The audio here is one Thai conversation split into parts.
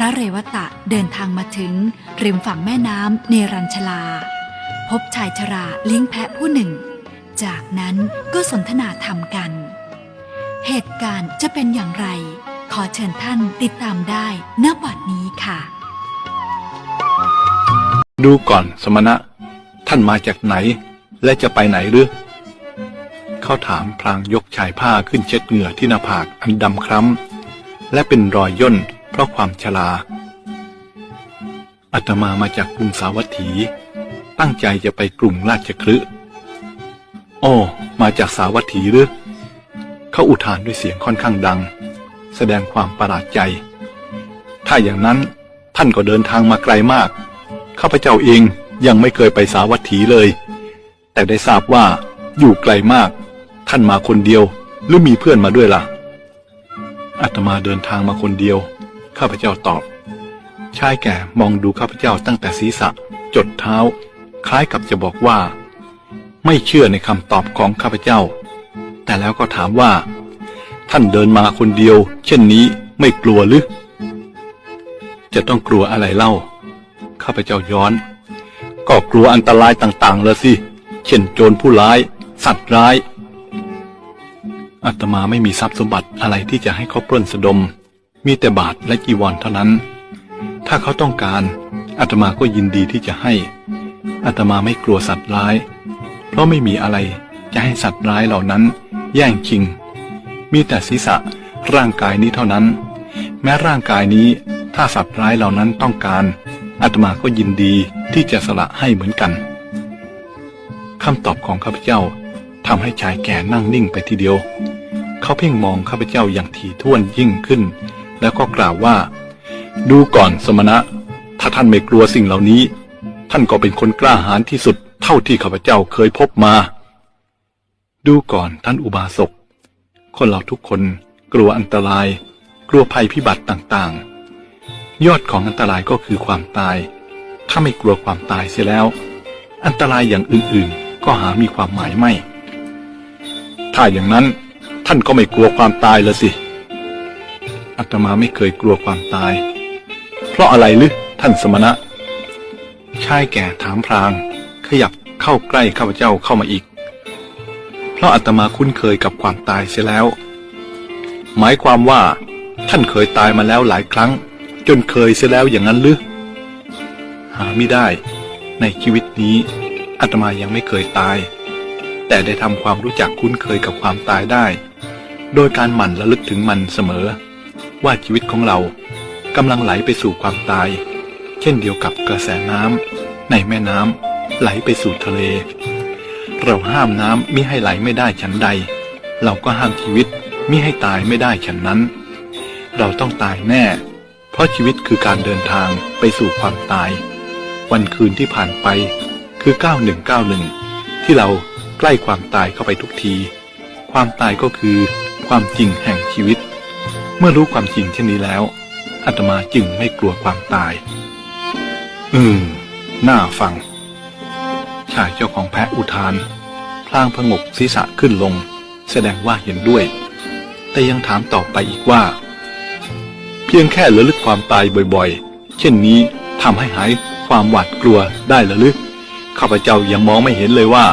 พระเรวตะเดินทางมาถึง ริมฝั่งแม่น้ำเนรัญชลา พบชายชราเลี้ยงแพะผู้หนึ่ง จากนั้นก็สนทนาธรรมกัน เหตุการณ์จะเป็นอย่างไร ขอเชิญท่านติดตามได้ณบัดนี้ค่ะ ดูก่อนสมณะ ท่านมาจากไหน และจะไปไหนหรือเขาถามพลางยกชายผ้าขึ้นเช็ดเหงื่อที่หน้าผากอันดำคล้ำและเป็นรอยย่น เพราะความชราอาตมามาจากกรุงสาวัตถี ตั้งใจจะไปกรุงราชคฤห์โอ้มาจากสาวัตถีหรือ เขาอุทานด้วยเสียงค่อนข้างดัง แสดงความประหลาดใจ ถ้าอย่างนั้นท่านก็เดินทางมาไกลมาก ข้าพเจ้าเองยังไม่เคยไปสาวัตถีเลย แต่ได้ทราบว่าอยู่ไกลมาก ท่านมาคนเดียวหรือมีเพื่อนมาด้วยล่ะอาตมาเดินทางมาคนเดียว ข้าพเจ้าตอบ ชายแก่มองดูข้าพเจ้าตั้งแต่ศีรษะ จดเท้า คล้ายกับจะบอกว่า ไม่เชื่อในคำตอบของข้าพเจ้า แต่แล้วก็ถามว่า ท่านเดินมาคนเดียว เช่นนี้ไม่กลัวหรือจะต้องกลัวอะไรเล่า ข้าพเจ้าย้อน ก็กลัวอันตรายต่างๆล้วสิ เช่นโจรผู้ร้าย สัตว์ร้ายอาตมาไม่มีทรัพย์สมบัติอะไรที่จะให้เขาปล้นสะดม มีแต่บาทและจีวรเท่านั้น ถ้าเขาต้องการอาตมาก็ยินดีที่จะให้อาตมาไม่กลัวสัตว์ร้าย เพราะไม่มีอะไรจะให้สัตว์ร้ายเหล่านั้น แย่งชิง มีแต่ศีรษะร่างกายนี้เท่านั้น แม้ร่างกายนี้ถ้าสัตว์ร้ายเหล่านั้นต้องการอาตมาก็ยินดีที่จะสละให้เหมือนกันคำตอบของข้าพเจ้าทำให้ชายแก่นั่งนิ่งไปทีเดียว เขาเพ่งมองข้าพเจ้าอย่างถี่ถ้วนยิ่งขึ้น แล้วก็กล่าวว่า ดูก่อนสมณะ ถ้าท่านไม่กลัวสิ่งเหล่านี้ ท่านก็เป็นคนกล้าหาญที่สุดเท่าที่ข้าพเจ้าเคยพบมา ดูก่อนท่านอุบาสก คนเราทุกคนกลัวอันตราย กลัวภัยพิบัติต่างๆ ยอดของอันตรายก็คือความตาย ถ้าไม่กลัวความตายเสียแล้ว อันตรายอย่างอื่นๆ ก็หามีความหมายไม่ ถ้าอย่างนั้นท่านก็ไม่กลัวความตายละสิ อาตมาไม่เคยกลัวความตาย เพราะอะไรหรือท่านสมณะ ชายแก่ถามพราง ขยับเข้าใกล้ข้าพเจ้าเข้ามาอีก เพราะอาตมาคุ้นเคยกับความตายเสียแล้ว หมายความว่า ท่านเคยตายมาแล้วหลายครั้ง จนเคยเสียแล้วอย่างนั้นหรือหาไม่ได้ ในชีวิตนี้อาตมายังไม่เคยตาย แต่ได้ทำความรู้จักคุ้นเคยกับความตายได้ โดยการหมั่นระลึกถึงมันเสมอ ว่าชีวิตของเรากำลังไหลไปสู่ความตาย เช่นเดียวกับกระแสน้ำในแม่น้ำไหลไปสู่ทะเล เราห้ามน้ำมิให้ไหลไม่ได้ฉันใด เราก็ห้ามชีวิตมิให้ตายไม่ได้ฉันนั้น เราต้องตายแน่ เพราะชีวิตคือการเดินทางไปสู่ความตาย วันคืนที่ผ่านไปคือ 9191 ที่เราใกล้ความตายเข้าไปทุกที ความตายก็คือความจริงแห่งชีวิต เมื่อรู้ความจริงเช่นนี้แล้วอาตมาจึงไม่กลัวความตาย อืม น่าฟัง ชายเจ้าของแพะอุทาน พลางพงกศีรษะขึ้นลง แสดงว่าเห็นด้วย แต่ยังถามต่อไปอีกว่า เพียงแค่ระลึกความตายบ่อยๆ เช่นนี้ทำให้หายความหวาดกลัวได้หรือลึกข้าพเจ้ายังมองไม่เห็นเลยว่า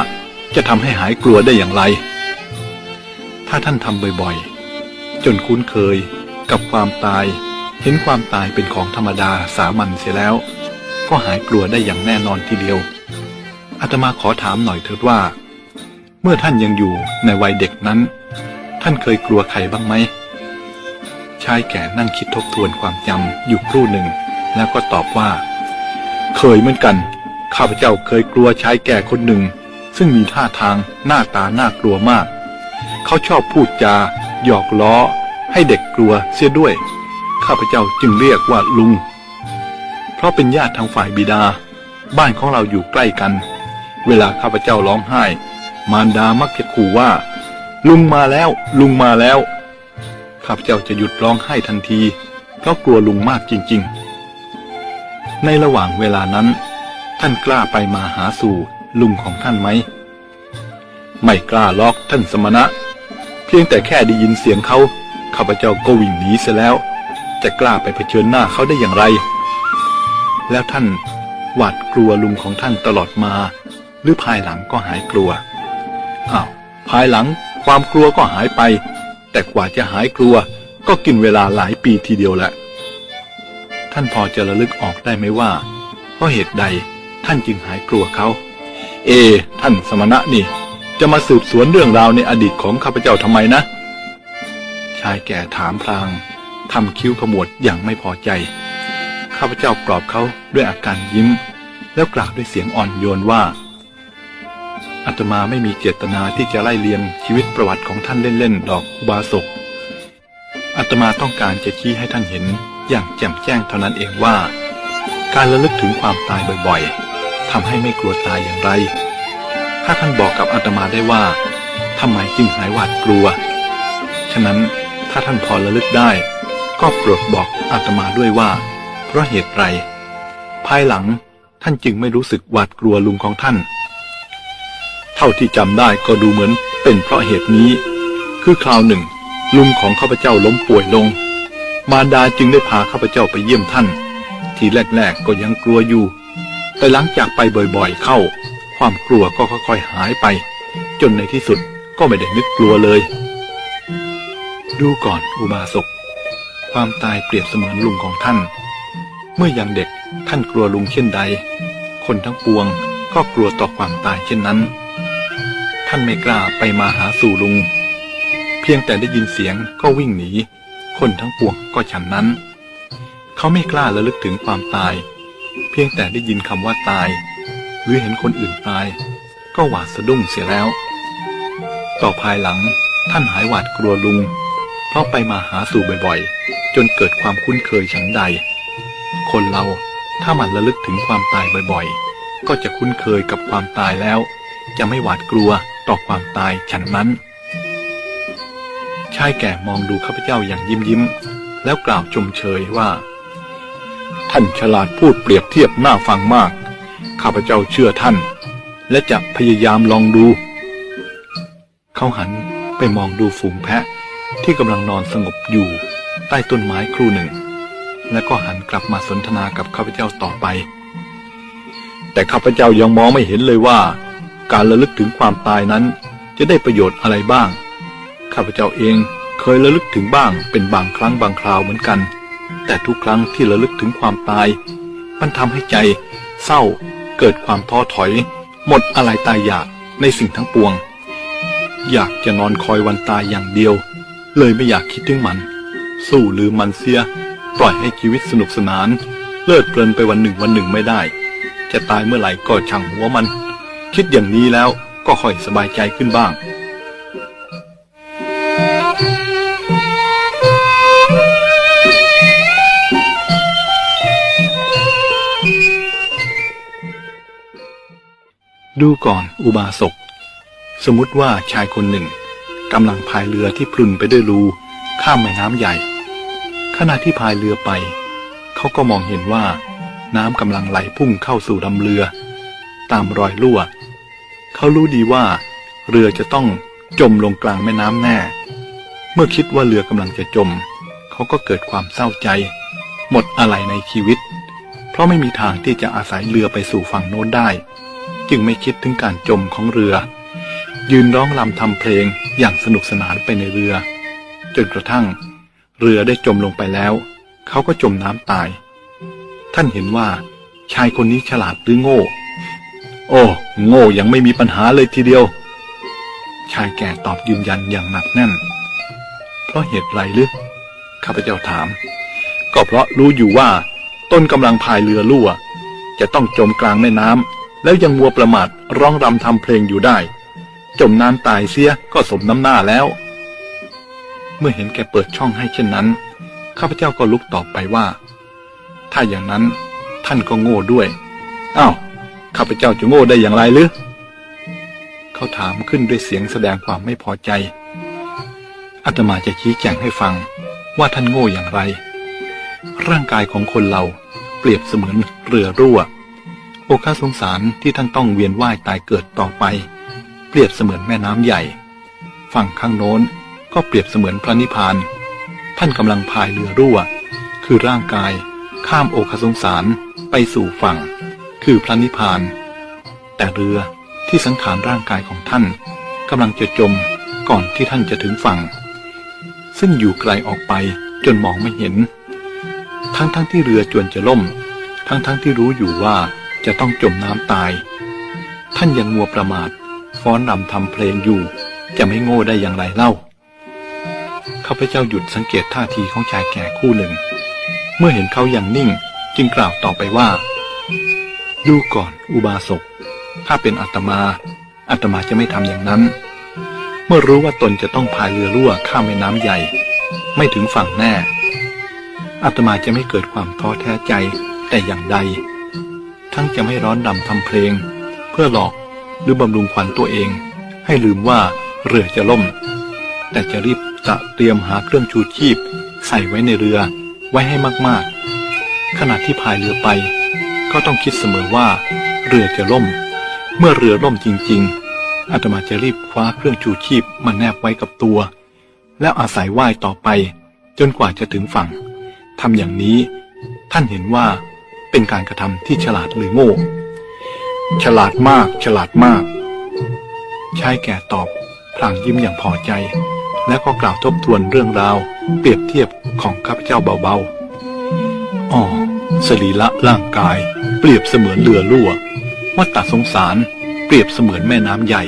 จะทำให้หายกลัวได้อย่างไร ถ้าท่านทำบ่อยๆ จนคุ้นเคย กับความตาย เห็นความตายเป็นของธรรมดาสามัญเสียแล้ว ก็หายกลัวได้อย่างแน่นอนทีเดียวอาตมาขอถามหน่อยเถิดว่า เมื่อท่านยังอยู่ในวัยเด็กนั้น ท่านเคยกลัวใครบ้างไหมชายแก่นั่งคิดทบทวนความจำอยู่ครู่หนึ่ง แล้วก็ตอบว่า เคยเหมือนกัน ข้าพเจ้าเคยกลัวชายแก่คนหนึ่ง ซึ่งมีท่าทางหน้าตาน่ากลัวมาก เขาชอบพูดจา หยอกล้อ ให้เด็กกลัวเสียด้วย ข้าพเจ้าจึงเรียกว่าลุง เพราะเป็นญาติทางฝ่ายบิดา บ้านของเราอยู่ใกล้กัน เวลาข้าพเจ้าร้องไห้ มารดามักจะขู่ว่า ลุงมาแล้ว ลุงมาแล้ว ข้าพเจ้าจะหยุดร้องไห้ทันที เพราะกลัวลุงมากจริง ๆ ในระหว่างเวลานั้น ท่านกล้าไปมาหาสู่ลุงของท่านไหม ไม่กล้าล็อกท่านสมณะ เพียงแต่แค่ได้ยินเสียงเขา ข้าพเจ้าก็วิ่งหนีเสียแล้ว จะกล้าไปเผชิญหน้าเขาได้อย่างไร แล้วท่านหวาดกลัวลุงของท่านตลอดมา หรือภายหลังก็หายกลัวอ้าวภายหลังความกลัวก็หายไป แต่กว่าจะหายกลัว ก็กินเวลาหลายปีทีเดียวแหละท่านพอจะระลึกออกได้ไหมว่าเพราะเหตุใดท่านจึงหายกลัวเขา เอ ท่านสมณะนี่ จะมาสืบสวนเรื่องราวในอดีตของข้าพเจ้าทำไมนะายแก่ถามพลางทำคิ้วขมวดอย่างไม่พอใจ ข้าพเจ้าปลอบเขาด้วยอาการยิ้ม แล้วกล่าวด้วยเสียงอ่อนโยนว่าอาตมาไม่มีเจตนาที่จะไล่เลียงชีวิตประวัติของท่านเล่นๆ ดอกอุบาสกอาตมาต้องการจะชี้ให้ท่านเห็นอย่างแจ่มแจ้งเท่านั้นเองว่า การระลึกถึงความตายบ่อยๆทำให้ไม่กลัวตายอย่างไร ถ้าท่านบอกกับอาตมาได้ว่าทำไมจึงหายหวาดกลัว ฉะนั้น ถ้าท่านพอระลึกได้ ก็โปรดบอกอาตมาด้วยว่า เพราะเหตุไร ภายหลังท่านจึงไม่รู้สึกหวาดกลัวลุงของท่าน เท่าที่จำได้ก็ดูเหมือนเป็นเพราะเหตุนี้ คือคราวหนึ่ง ลุงของข้าพเจ้าล้มป่วยลง มารดาจึงได้พาข้าพเจ้าไปเยี่ยมท่าน ทีแรกๆก็ยังกลัวอยู่ แต่หลังจากไปบ่อยๆเข้า ความกลัวก็ค่อยๆหายไป จนในที่สุดก็ไม่ได้นึกกลัวเลย ดูก่อนอุบาสก ความตายเปรียบเสมือนลุงของท่าน เมื่อยังเด็กท่านกลัวลุงเช่นใด คนทั้งปวงก็กลัวต่อความตายเช่นนั้น ท่านไม่กล้าไปมาหาสู่ลุง เพียงแต่ได้ยินเสียงก็วิ่งหนี คนทั้งปวงก็ฉันนั้น เขาไม่กล้าระลึกถึงความตาย เพียงแต่ได้ยินคำว่าตาย หรือเห็นคนอื่นตาย ก็หวาดสะดุ้งเสียแล้ว ต่อภายหลังท่านหายหวาดกลัวลุง เพราะไปมาหาสู่บ่อยๆ จนเกิดความคุ้นเคยฉันใด คนเราถ้ามันระลึกถึงความตายบ่อยๆ ก็จะคุ้นเคยกับความตายแล้ว จะไม่หวาดกลัวต่อความตายฉันนั้น ชายแก่มองดูข้าพเจ้าอย่างยิ้มยิ้ม แล้วกล่าวชมเชยว่า ท่านฉลาดพูดเปรียบเทียบน่าฟังมาก ข้าพเจ้าเชื่อท่าน และจะพยายามลองดู เขาหันไปมองดูฝูงแพะ ที่กำลังนอนสงบอยู่ใต้ต้นไม้ครู่หนึ่ง แล้วก็หันกลับมาสนทนากับข้าพเจ้าต่อไป แต่ข้าพเจ้ายังมองไม่เห็นเลยว่า การระลึกถึงความตายนั้น จะได้ประโยชน์อะไรบ้าง ข้าพเจ้าเองเคยระลึกถึงบ้างเป็นบางครั้งบางคราวเหมือนกัน แต่ทุกครั้งที่ระลึกถึงความตาย มันทำให้ใจ เศร้า เกิดความท้อถอย หมดอะไรตายอยากในสิ่งทั้งปวง อยากจะนอนคอยวันตายอย่างเดียว เลยไม่อยากคิดถึงมัน สู้ลืมมันเสีย ปล่อยให้ชีวิตสนุกสนาน เลิดเพลินไปวันหนึ่งวันหนึ่งไม่ได้ จะตายเมื่อไหร่ก็ช่างหัวมัน คิดอย่างนี้แล้วก็ค่อยสบายใจขึ้นบ้างดูก่อนอุบาสก สมมติว่าชายคนหนึ่ง กำลังพายเรือที่พลุนไปด้วยรูข้ามแม่น้ำใหญ่ ขณะที่พายเรือไป เขาก็มองเห็นว่า น้ำกำลังไหลพุ่งเข้าสู่ลำเรือ ตามรอยรั่ว เขารู้ดีว่า เรือจะต้องจมลงกลางแม่น้ำแน่ เมื่อคิดว่าเรือกำลังจะจม เขาก็เกิดความเศร้าใจ หมดอะไรในชีวิต เพราะไม่มีทางที่จะอาศัยเรือไปสู่ฝั่งโน้นได้ จึงไม่คิดถึงการจมของเรือ ยืนร้องรำทำเพลงอย่างสนุกสนานไปในเรือ จนกระทั่ง เรือได้จมลงไปแล้ว เขาก็จมน้ำตาย ท่านเห็นว่าชายคนนี้ฉลาดหรือโง่ โอ้ โง่ยังไม่มีปัญหาเลยทีเดียว ชายแก่ตอบยืนยันอย่างหนักแน่น เพราะเหตุไรหรือข้าพเจ้าถาม ก็เพราะรู้อยู่ว่า ต้นกำลังพายเรือรั่ว จะต้องจมกลางแม่น้ำแล้วยังมัวประมาทร้องรำทำเพลงอยู่ได้ จมน้ำตายเสียก็สมน้ำหน้าแล้ว เมื่อเห็นแกเปิดช่องให้เช่นนั้น ข้าพเจ้าก็ลุกตอบไปว่า ถ้าอย่างนั้นท่านก็โง่ด้วยอ้าวข้าพเจ้าจะโง่ได้อย่างไรหรือเขาถามขึ้นด้วยเสียงแสดงความไม่พอใจอาตมาจะชี้แจงให้ฟังว่าท่านโง่อย่างไร ร่างกายของคนเราเปรียบเสมือนเรือรั่ว โอคาสงสารที่ท่านต้องเวียนว่ายตายเกิดต่อไป เปรียบเสมือนแม่น้ำใหญ่ ฝั่งข้างโน้นก็เปรียบเสมือนพระนิพพาน ท่านกำลังพายเรือรั่ว คือร่างกาย ข้ามโอคสงสารไปสู่ฝั่ง คือพระนิพพาน แต่เรือที่สังขารร่างกายของท่านกำลังจะจมก่อนที่ท่านจะถึงฝั่ง ซึ่งอยู่ไกลออกไปจนมองไม่เห็น ทั้งๆทที่เรือจวนจะล่ม ทั้งๆทที่รู้อยู่ว่าจะต้องจมน้ำตาย ท่านยังมัวประมาท ฟ้อนรำทำเพลงอยู่ จะไม่โง่ได้อย่างไรเล่าข้าพเจ้าหยุดสังเกตท่าทีของชายแก่คู่หนึ่ง เมื่อเห็นเขาอย่างนิ่งจึงกล่าวต่อไปว่าดูก่อนอุบาสกถ้าเป็นอาตมาอาตมาจะไม่ทำอย่างนั้น เมื่อรู้ว่าตนจะต้องพายเรือรั่วข้ามแม่น้ำใหญ่ ไม่ถึงฝั่งแน่อาตมาจะไม่เกิดความท้อแท้ใจแต่อย่างใด ทั้งจะไม่ร้อนดำทำเพลง เพื่อหลอก หรือบำรุงขวัญตัวเอง ให้ลืมว่าเรือจะล่ม แต่จะรีบจะเตรียมหาเครื่องชูชีพ ใส่ไว้ในเรือไว้ให้มากๆ ขณะที่พายเรือไป ก็ต้องคิดเสมอว่า เรือจะล่ม เมื่อเรือล่มจริง ๆอาตมาจะรีบคว้าเครื่องชูชีพมาแนบไว้กับตัว แล้วอาศัยว่ายต่อไป จนกว่าจะถึงฝั่งทำอย่างนี้ ท่านเห็นว่าเป็นการกระทำที่ฉลาดหรือโง่ ฉลาดมาก ฉลาดมาก ชายแก่ตอบพลางยิ้มอย่างพอใจ แล้วก็กล่าวทบทวนเรื่องราว เปรียบเทียบของข้าพเจ้าเบาๆอ๋อสรีละร่างกาย เปรียบเสมือนเรือรั่ววัฏฏสงสาร เปรียบเสมือนแม่น้ำใหญ่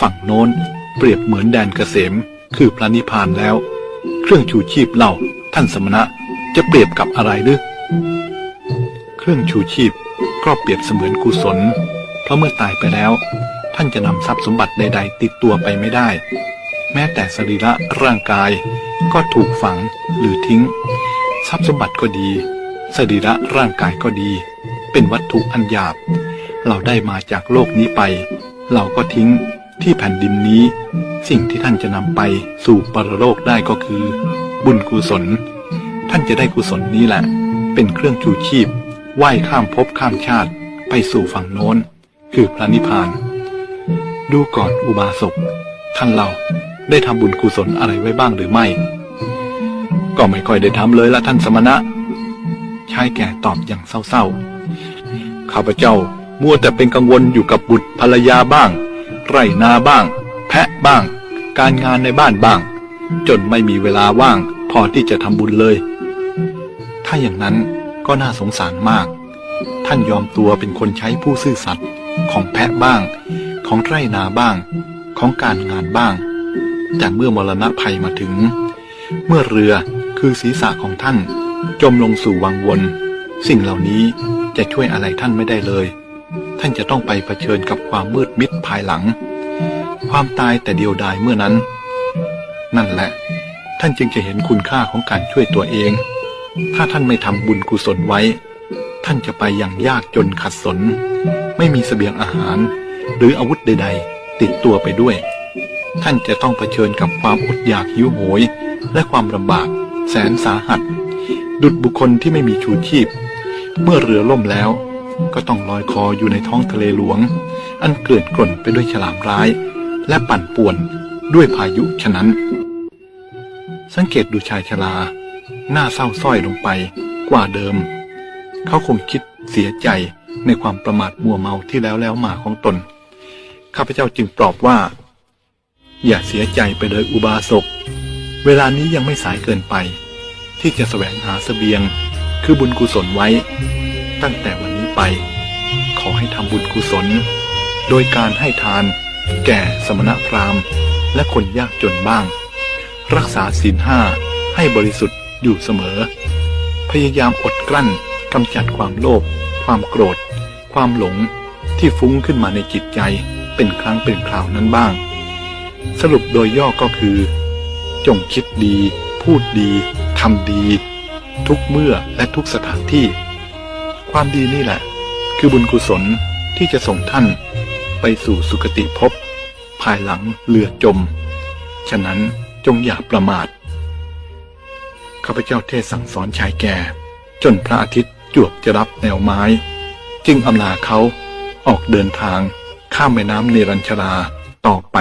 ฝั่งโน้น เปรียบเหมือนแดนเกษม คือพระนิพพานแล้ว เครื่องชูชีพเล่าท่านสมณะจะเปรียบกับอะไรหรือเครื่องชูชีพ ก็เปรียบเสมือนกุศล เพราะเมื่อตายไปแล้ว ท่านจะนำทรัพย์สมบัติใด ๆ ติดตัวไปไม่ได้ แม้แต่สรีระร่างกาย ก็ถูกฝังหรือทิ้ง ทรัพย์สมบัติก็ดี สรีระร่างกายก็ดี เป็นวัตถุอันหยาบ เราได้มาจากโลกนี้ไป เราก็ทิ้งที่แผ่นดินนี้ สิ่งที่ท่านจะนำไปสู่ปรโลกได้ก็คือ บุญกุศล ท่านจะได้กุศลนี้แหละ เป็นเครื่องชูชีพ ว่ายข้ามภพข้ามชาติไปสู่ฝั่งโน้น คือพระนิพพาน ดูก่อนอุบาสกท่านเราได้ทำบุญกุศลอะไรไว้บ้างหรือไม่ ก็ไม่ค่อยได้ทำเลยละท่านสมณะชายแก่ตอบอย่างเศร้าๆ ข้าพเจ้ามัวแต่เป็นกังวลอยู่กับบุตรภรรยาบ้าง ไร่นาบ้าง แพะบ้าง การงานในบ้านบ้าง จนไม่มีเวลาว่าง พอที่จะทำบุญเลย ถ้าอย่างนั้น ก็น่าสงสารมาก ท่านยอมตัวเป็นคนใช้ผู้ซื่อสัตย์ของแพะบ้าง ของไร่นาบ้าง ของการงานบ้าง แต่เมื่อมรณะภัยมาถึง เมื่อเรือคือศีรษะของท่าน จมลงสู่วังวน สิ่งเหล่านี้จะช่วยอะไรท่านไม่ได้เลย ท่านจะต้องไปเผชิญกับความมืดมิดภายหลัง ความตายแต่เดียวดายเมื่อนั้น นั่นแหละ ท่านจึงจะเห็นคุณค่าของการช่วยตัวเอง ถ้าท่านไม่ทำบุญกุศลไว้ ท่านจะไปอย่างยากจนขัดสน ไม่มีเสบียงอาหาร หรืออาวุธใด ๆ ติดตัวไปด้วย ท่านจะต้องเผชิญกับความอดอยากหิวโหย และความลำบาก แสนสาหัส ดุจบุคคลที่ไม่มีชูชีพ เมื่อเรือล่มแล้ว ก็ต้องลอยคออยู่ในท้องทะเลหลวง อันเกลื่อนกล่นไปด้วยฉลามร้าย และปั่นป่วนด้วยพายุฉะนั้น สังเกตดูชายชรา หน้าเศร้าส้อยลงไปกว่าเดิม เขาคงคิดเสียใจในความประมาทมัวเมาที่แล้วแล้วมาของตน ข้าพเจ้าจึงปลอบว่า อย่าเสียใจไปเลยอุบาสก เวลานี้ยังไม่สายเกินไป ที่จะแสวงหาเสบียงคือบุญกุศลไว้ ตั้งแต่วันนี้ไป ขอให้ทำบุญกุศล โดยการให้ทาน แก่สมณพราหมณ์ และคนยากจนบ้าง รักษาศีลห้าให้บริสุทธิ์ อยู่เสมอ พยายามอดกลั้นกำจัดความโลภความโกรธ ความหลงที่ฟุ้งขึ้นมาในจิตใจเป็นครั้งเป็นคราวนั้นบ้าง สรุปโดยย่อก็คือ จงคิดดี พูดดีทำดี ทุกเมื่อและทุกสถานที่ ความดีนี่แหละ คือบุญกุศลที่จะส่งท่านไปสู่สุคติภพภายหลังเรือจม ฉะนั้นจงอย่าประมาท ข้าพเจ้าเทศสั่งสอนชายแก่ จนพระอาทิตย์จวบจะรับแนวไม้ จึงอำลาเขาออกเดินทางข้ามแม่น้ำเนรัญชราต่อไป